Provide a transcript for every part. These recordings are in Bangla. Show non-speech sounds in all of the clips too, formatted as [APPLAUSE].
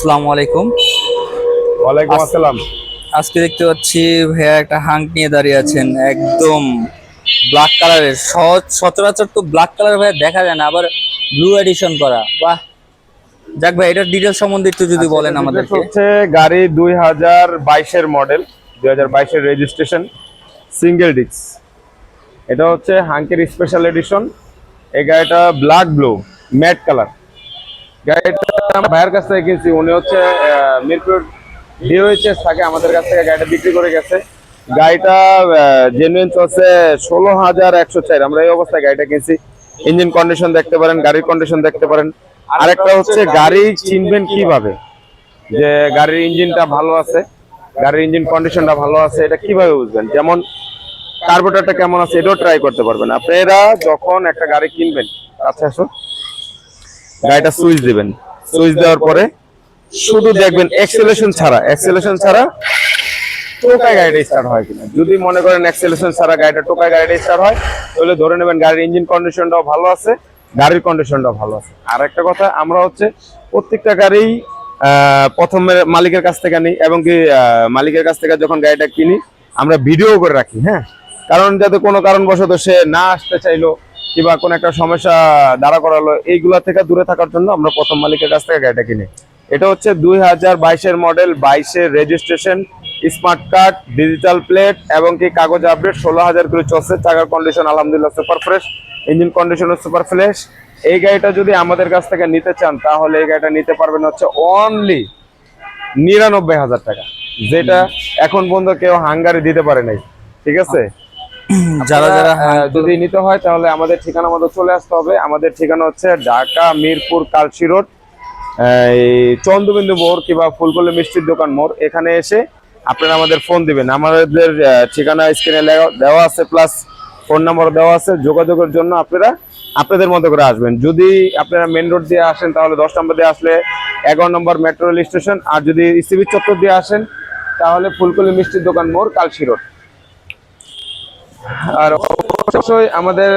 আসসালামু আলাইকুম। ওয়ালাইকুম আস- আসসালাম। আজকে দেখতে পাচ্ছি ভাইয়া একটা হাঙ্ক নিয়ে দাঁড়িয়ে আছেন একদম ব্ল্যাক কালারের সহজ সচরাচর তো ব্ল্যাক কালার ভাইয়া দেখা যায় না আবার ব্লু এডিশন করা। বাহ। যাক ভাই এটার ডিটেলস সম্বন্ধে একটু যদি বলেন আচ্ছা, আমাদেরকে। হচ্ছে গাড়ি দুই হাজার বাইশের মডেল দুই হাজার বাইশের রেজিস্ট্রেশন সিঙ্গেল ডিস্ক এটা হচ্ছে হাঙ্কের স্পেশাল এডিশন এই গাড়িটা ব্ল্যাক ব্লু ম্যাট কালার গাড়িটা আমার ভাইয়ের কাছ থেকে কিনছি। উনি হচ্ছে মিরপুর ডিওএইচএস থাকে আমাদের কাছ থেকে গাড়িটা বিক্রি করে গেছে। গাড়িটা জেনুইন চলছে ষোলো হাজার একশো চার। আমরা এই অবস্থায় গাড়িটা কিনছি। ইঞ্জিন কন্ডিশন দেখতে পারেন গাড়ির কন্ডিশন দেখতে পারেন। আরেকটা হচ্ছে গাড়ি চিনবেন কীভাবে? যে গাড়ির ইঞ্জিনটা ভালো আছে গাড়ির ইঞ্জিন কন্ডিশনটা ভালো আছে এটা কীভাবে বুঝবেন? যেমন কার্বোরেটরটা কেমন আছে এটাও ট্রাই করতে পারবেন। আপনারা যখন একটা গাড়ি কিনবেন আচ্ছা আসুন। গাড়িটা সুইচ দিবেন। সুইচ দেওয়ার পরে শুধু দেখবেন এক্সেলেশন ছাড়া এক্সেলেশন ছাড়া টোকায় গাড়িটা স্টার্ট হয় কিনা। যদি মনে করেন এক্সেলেশন ছাড়া গাড়িটা টোকায় গাড়িটা স্টার্ট হয়, তাহলে ধরে নেবেন গাড়ির ইঞ্জিন কন্ডিশনটাও ভালো আছে, গাড়ির কন্ডিশনটাও ভালো আছে। আর একটা কথা, আমরা হচ্ছে প্রত্যেকটা গাড়ি প্রথমে মালিকের কাছ থেকে নিই এবং কি মালিকের কাছ থেকে যখন গাড়িটা কিনি, আমরা ভিডিও করে রাখি হ্যাঁ? কারণ যাতে কোনো কারণবশত সে না আসতে চাইলো কিংবা কোনো একটা সমস্যা দাঁড়া করালো এইগুলা থেকে দূরে থাকার জন্য আমরা প্রথম মালিকের কাছ থেকে গাড়িটা কিনি। এটা হচ্ছে দুই হাজার বাইশের মডেল বাইশের registration smart card digital plate এবং কি কাগজ আপডেট ষোলো হাজার কিলো চলছে চাকার কন্ডিশন আলহামদুলিল্লাহ সুপার ফ্রেশ ইঞ্জিন কন্ডিশনও সুপার ফ্রেশ এই গাড়িটা যদি আমাদের কাছ থেকে নিতে চান তাহলে এই গাড়িটা নিতে পারবেন হচ্ছে অনলি নিরানব্বই হাজার টাকা যেটা এখন পর্যন্ত কেউ হাঙ্গারি দিতে পারে নাই ঠিক আছে? [CLEARS THROAT] যারা যারা যদি নিতে হয় তাহলে আমাদের ঠিকানা মতো চলে আসতে হবে। আমাদের ঠিকানা হচ্ছে ঢাকা মিরপুর কালসি রোড এই চন্দ্রবিন্দু মোড় কিংবা ফুলকলি মিষ্টির দোকান মোড়। এখানে এসে আপনারা আমাদের ফোন দিবেন। আমাদের ঠিকানা স্ক্রিনে দেওয়া আছে প্লাস ফোন নাম্বার দেওয়া আছে। যোগাযোগের জন্য আপনারা আপনাদের মতো করে আসবেন। যদি আপনারা মেন রোড দিয়ে আসেন তাহলে দশ নম্বর দিয়ে আসলে এগারো নম্বর মেট্রো রেল স্টেশন আর যদি ইসিবি চত্বর দিয়ে আসেন তাহলে ফুলকলি মিষ্টির দোকান মোড় কালসি রোড। আর অবশ্যই আমাদের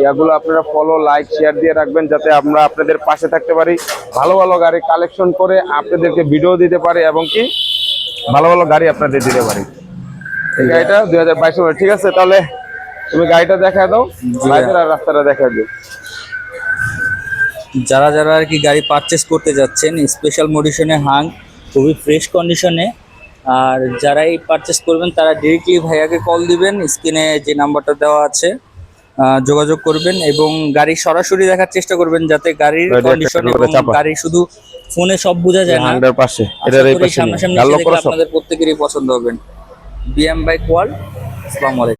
ইয়াগুলো আপনারা ফলো লাইক শেয়ার দিয়ে রাখবেন যাতে আমরা আপনাদের পাশে থাকতে পারি। ভালো ভালো গাড়ি কালেকশন করে আপনাদেরকে ভিডিও দিতে পারি এবং কি? ভালো ভালো গাড়ি আপনাদের দিতে পারি। এই গাড়িটা দুই হাজার বাইশ ঠিক আছে? তাহলে তুমি গাড়িটা দেখা দাও আর রাস্তাটা দেখা দিও। যারা যারা আর কি গাড়ি পারচেস করতে যাচ্ছেন স্পেশাল মডিশনে হাং খুবই ফ্রেশ কন্ডিশনে আর যারাই পারচেস করবেন তারা ডিরেক্টলি ভাইয়াকে কল দিবেন স্ক্রিনে যে নাম্বারটা দেওয়া আছে যোগাযোগ করবেন এবং গাড়ি সরাসরি দেখার চেষ্টা করবেন যাতে গাড়ির কন্ডিশন এবং গাড়ি শুধু ফোনে সব বোঝা যায় না। পাশে এটার এই পাশে আপনাদের প্রত্যেকেরই পছন্দ হবেন বিএম বাইক ওয়ার্ল্ড আসসালামু আলাইকুম।